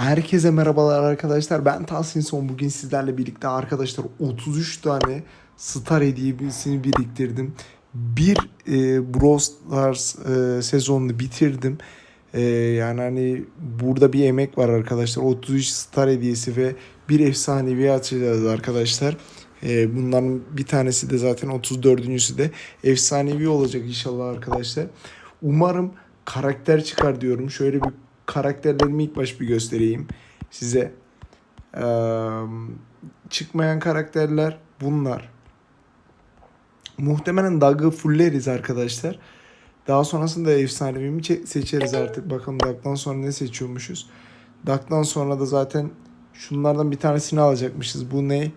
Herkese merhabalar arkadaşlar. Ben Tahsin Son. Bugün sizlerle birlikte arkadaşlar 33 tane Star hediyesini biriktirdim. Bir e, Brawl Stars e, sezonunu bitirdim. E, yani hani burada bir emek var arkadaşlar. 33 Star hediyesi ve bir efsanevi açacağız arkadaşlar. E, bunların bir tanesi de zaten 34.sü de efsanevi olacak inşallah arkadaşlar. Umarım karakter çıkar diyorum. Şöyle bir karakterlerimi ilk baş bir göstereyim size. Ee, çıkmayan karakterler bunlar. Muhtemelen Doug'ı fulleriz arkadaşlar. Daha sonrasında efsanevimi çe- seçeriz artık. Bakalım Doug'dan sonra ne seçiyormuşuz. Doug'dan sonra da zaten şunlardan bir tanesini alacakmışız. Bu ne?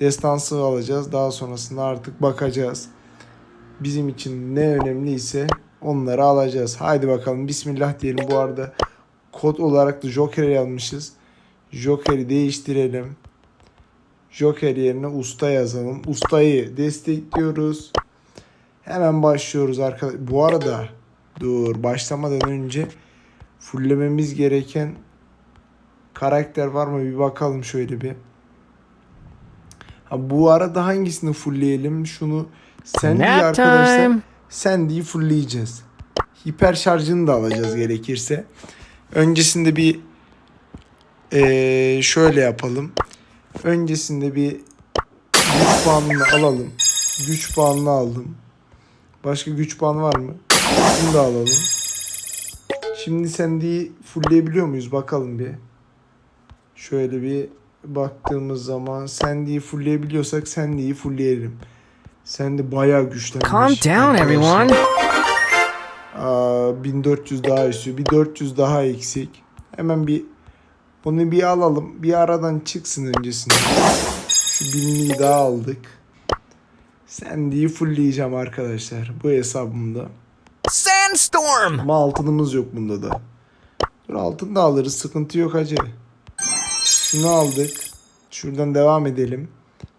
Destansı alacağız. Daha sonrasında artık bakacağız. Bizim için ne önemliyse onları alacağız. Haydi bakalım bismillah diyelim. Bu arada kod olarak da Joker'i yazmışız. Joker'i değiştirelim. Joker yerine usta yazalım. Ustayı destekliyoruz. Hemen başlıyoruz arkadaşlar. Bu arada dur başlamadan önce fullememiz gereken karakter var mı bir bakalım şöyle bir. Ha, bu arada hangisini fullleyelim? Şunu sen diye Nap arkadaşlar. time. Sandy'yi fullleyeceğiz. Hiper şarjını da alacağız gerekirse. Öncesinde bir eee, şöyle yapalım. Öncesinde bir güç puanını alalım. Güç puanını aldım. Başka güç puanı var mı? Bunu da alalım. Şimdi Sandy'yi fullleyebiliyor muyuz? Bakalım bir. Şöyle bir baktığımız zaman Sandy'yi fullleyebiliyorsak Sandy'yi fullleyelim. Sandy bayağı güçlenmiş. Calm down, everyone. Aa, 1400 daha istiyor. Bir 400 daha eksik. Hemen bir onu bir alalım. Bir aradan çıksın öncesinde. Şu binliği daha aldık. Sandy'yi fullleyeceğim arkadaşlar. Bu hesabımda. Sandstorm. Ama altınımız yok bunda da. Dur altın da alırız. Sıkıntı yok hacı. Şunu aldık. Şuradan devam edelim.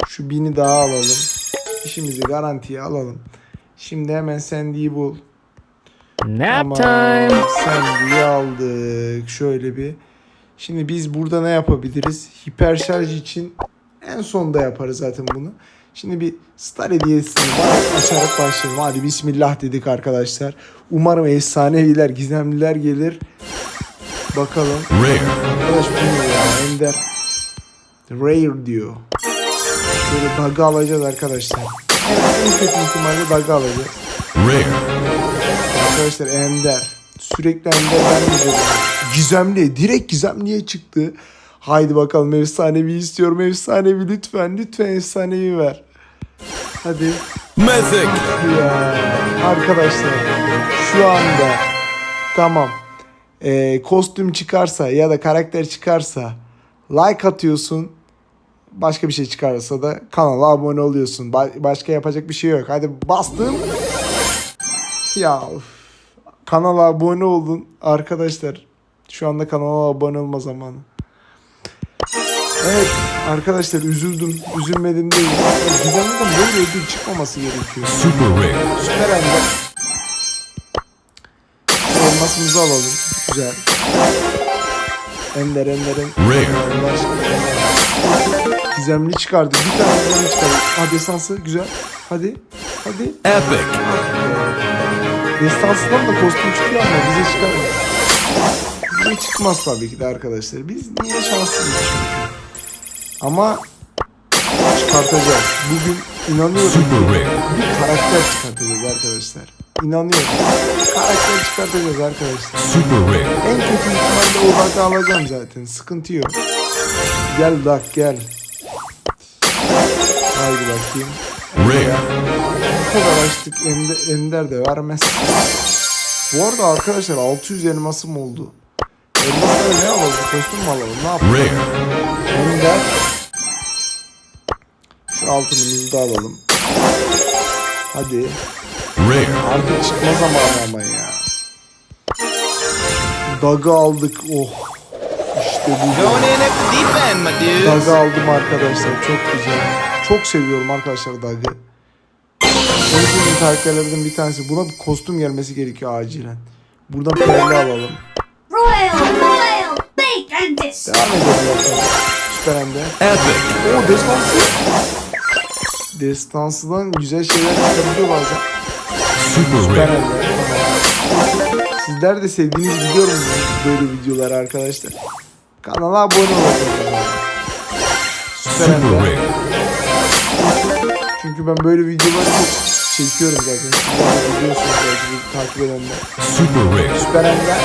Şu bini daha alalım. İşimizi garantiye alalım. Şimdi hemen Sandy'yi bul. Nap time. Sandy'yi aldık. Şöyle bir. Şimdi biz burada ne yapabiliriz? Hiper şarj için en sonda yaparız zaten bunu. Şimdi bir star hediyesini var açarak başlayalım. Hadi bismillah dedik arkadaşlar. Umarım efsaneviler, gizemliler gelir. Bakalım. Rare. Arkadaş ya? Ender. Rare diyor. Şöyle bug'ı alacağız arkadaşlar. En, en kötü ihtimalle bug'ı alacağız. Rare. Arkadaşlar Ender. Sürekli Ender vermeyeceğiz. Gizemli. Direkt gizemliye çıktı. Haydi bakalım efsanevi istiyorum. Efsanevi lütfen. Lütfen efsanevi ver. Hadi. Mythic. Ya arkadaşlar şu anda tamam Ee, kostüm çıkarsa ya da karakter çıkarsa like atıyorsun başka bir şey çıkarsa da kanala abone oluyorsun Ba- başka yapacak bir şey yok hadi bastım ya üf. Kanala abone olun arkadaşlar şu anda kanala abone olma zamanı Evet arkadaşlar üzüldüm üzülmedim değil Gizemli'den böyle ödül çıkmaması gerekiyor Super rare. Süper Ender. Elmasımızı alalım. Güzel. Ender Ender'in Rare. Gizemli çıkardı. Bir tane gizemli çıkardı. Ha destansı güzel. Hadi. Hadi. Epic. Destansından da kostüm çıkıyor ama bize çıkarmıyor. Bize çıkmaz tabii ki de arkadaşlar. Biz niye şanslıyız çünkü. Ama çıkartacağız. Bugün inanıyorum. Super bir karakter çıkartacağız arkadaşlar. İnanıyorum. Karakter çıkartacağız arkadaşlar. Super rare. En kötü ihtimalle o dakika alacağım zaten. Sıkıntı yok. Gel dak gel. Haydi bakayım. Rare. Açtık Ender, Ender de vermez. Bu arada arkadaşlar 600 elmasım oldu. Elmaslara ne alalım? Kostüm mü alalım? Ne yapalım? Rare. Ender. Şu altınımızı da alalım. Hadi. Rare. Artık çıkma zamanı ama ya. Dag'ı aldık. Oh. İşte bu. Dag'ı aldım arkadaşlar. Çok güzel. Çok seviyorum arkadaşlar Dag'ı. En sevdiğim karakterlerden bir tanesi. Buna bir kostüm gelmesi gerekiyor acilen. Buradan Pearl'i alalım. Royal, royal, bake and Devam edelim bakalım. Süper. Epic. Oo destansı. Destansıdan güzel şeyler çıkabiliyor bazen. Super Süper. Tamam. Sizler de sevdiğiniz biliyorum böyle videoları arkadaşlar. Kanala abone olun. Süper Super Ender. Ben böyle videoları çok çekiyorum zaten. Biliyorsunuz belki takip edenler. Super rare. Süper Ender.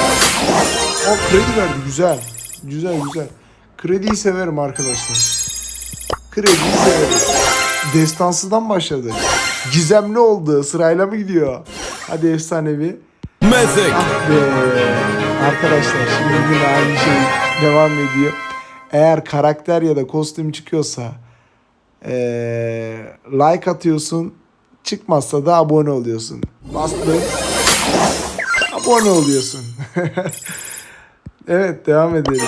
O kredi verdi güzel. Güzel güzel. Krediyi severim arkadaşlar. Krediyi severiz. Destansıdan başladı. Gizemli oldu. Sırayla mı gidiyor? Hadi efsanevi. Mythic. Ah be. Arkadaşlar şimdi yine aynı şey devam ediyor. Eğer karakter ya da kostüm çıkıyorsa eee, like atıyorsun. Çıkmazsa da abone oluyorsun. Bastın. Abone oluyorsun. evet devam edelim.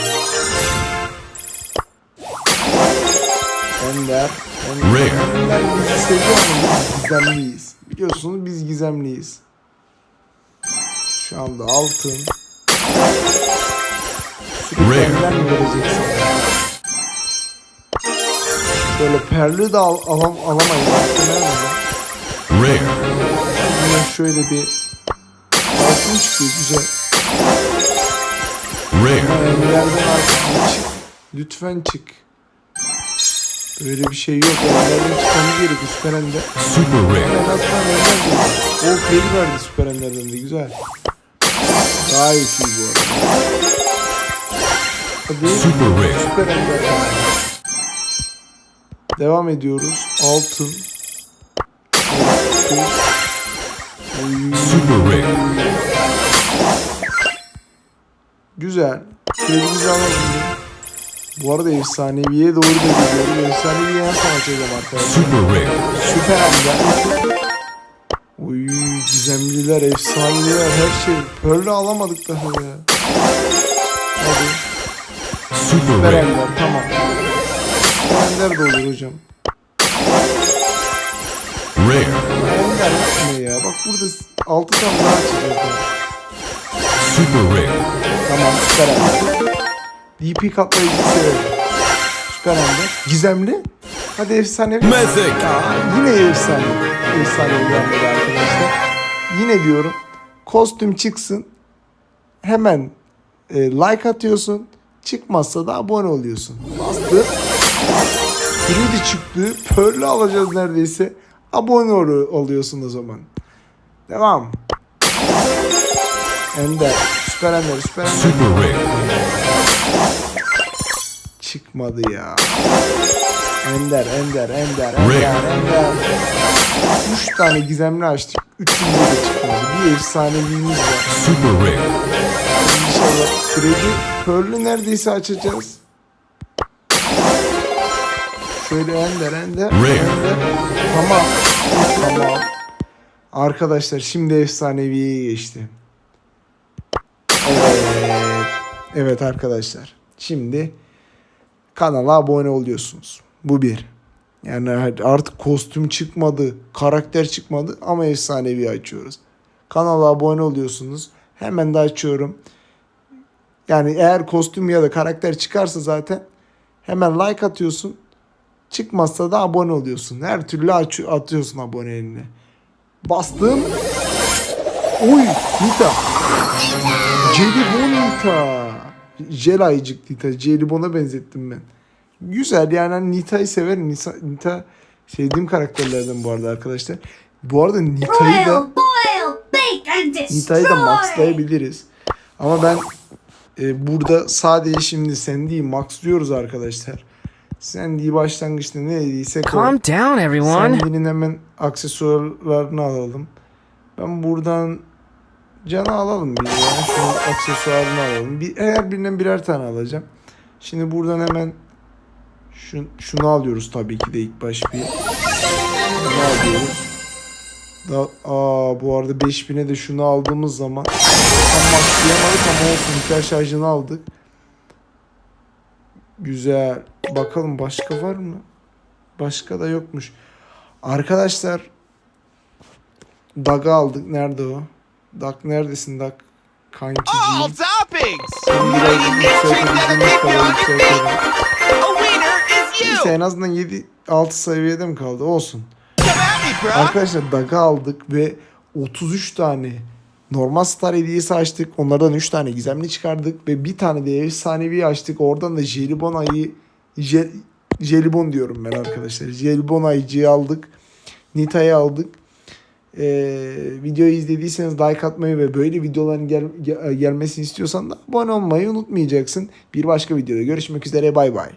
Ender. Ender. Ender biz gizemliyiz. Biliyorsunuz biz gizemliyiz. Şu anda altın. Rare. Sürekli mi vereceksin? Böyle perli de al, alam, alamayız. Rare. Yine şöyle bir altın çıkıyor güzel. Rare. Evlerden artık çık. Lütfen çık. Böyle bir şey yok. Evlerden çıkmamız gerekiyor Süper Ender. Super En rare. azından Ender de. O kredi verdi Süper Ender'den de güzel. Gayet iyi bu arada. Super rare. Süper Ender. Devam ediyoruz. Altın. Super rare. Güzel. Kredimizi alalım. Bu arada efsaneviye doğru da gidiyoruz. Efsaneviye son açacağım arkadaşlar. Super rare. Süper Ender. Oy gizemliler, efsaneler, her şey. Pearl'ü alamadık daha ya. Hadi. Super Süper rare. Tamam. Süper Ender de olur hocam. Rare. Ender ne ya? Bak burada 6 tane daha daha. Super rare. Tamam Süper. DP katlayıcı severim. Süper Ender. Gizemli. Hadi efsane. Ya, yine efsane. Efsane uyanmadı arkadaşlar. Yine diyorum. Kostüm çıksın. Hemen e, like atıyorsun. Çıkmazsa da abone oluyorsun. Bastı. Kredi çıktı. Pearl'ü alacağız neredeyse. Abone ol- oluyorsun o zaman. Devam. Ender. Süper Ender. Süper Ender. Super rare. Çıkmadı ya. Ender, Ender, Ender. Ender, Ender. Üç tane gizemli açtık. Üçünde de çıkmadı. Bir efsanevimiz var. Super rare. İnşallah kredi Pearl'ü neredeyse açacağız. Şöyle Ender, Ender, Rare. Tamam. Tamam. Arkadaşlar şimdi efsaneviye geçti. Evet. Evet arkadaşlar. Şimdi kanala abone oluyorsunuz. Bu bir. Yani artık kostüm çıkmadı, karakter çıkmadı ama efsanevi açıyoruz. Kanala abone oluyorsunuz. Hemen de açıyorum. Yani eğer kostüm ya da karakter çıkarsa zaten hemen like atıyorsun. Çıkmazsa da abone oluyorsun. Her türlü atıyorsun aboneliğini. Bastım. Oy Nita. Jelibon Nita. Jel ayıcık Nita. Jelibon'a benzettim ben. Güzel yani hani Nita'yı severim. Nita, Nita sevdiğim karakterlerden bu arada arkadaşlar. Bu arada Nita'yı da. Nita'yı da maxlayabiliriz. Ama ben e, burada sadece şimdi Sandy'yi maxlıyoruz arkadaşlar. Sandy'yi başlangıçta ne dediyse koy. Calm down, everyone. Sandy'nin hemen aksesuarlarını alalım. Ben buradan canı alalım bir ya. Şunun aksesuarını alalım. Bir, her birinden birer tane alacağım. Şimdi buradan hemen şun, şunu alıyoruz tabii ki de ilk baş bir. Bunu alıyoruz. Da, aa, bu arada 5000'e de şunu aldığımız zaman tam maxlayamadık ama olsun hikaye şarjını aldık. Güzel. Bakalım başka var mı? Başka da yokmuş. Arkadaşlar Dag'ı aldık. Nerede o? Dag neredesin Dag? Kankiciğim. All toppings! İs you. Neyse en azından 7 6 seviyede mi kaldı? Olsun. Arkadaşlar Dag'ı aldık ve 33 tane normal star hediyesi açtık. Onlardan 3 tane gizemli çıkardık ve bir tane de efsanevi açtık. Oradan da jelibon ayı je, jelibon diyorum ben arkadaşlar. Jelibon ayıcıyı aldık. Nita'yı aldık. Ee, videoyu izlediyseniz like atmayı ve böyle videoların gel, gel- gelmesini istiyorsan da abone olmayı unutmayacaksın. Bir başka videoda görüşmek üzere bay bay.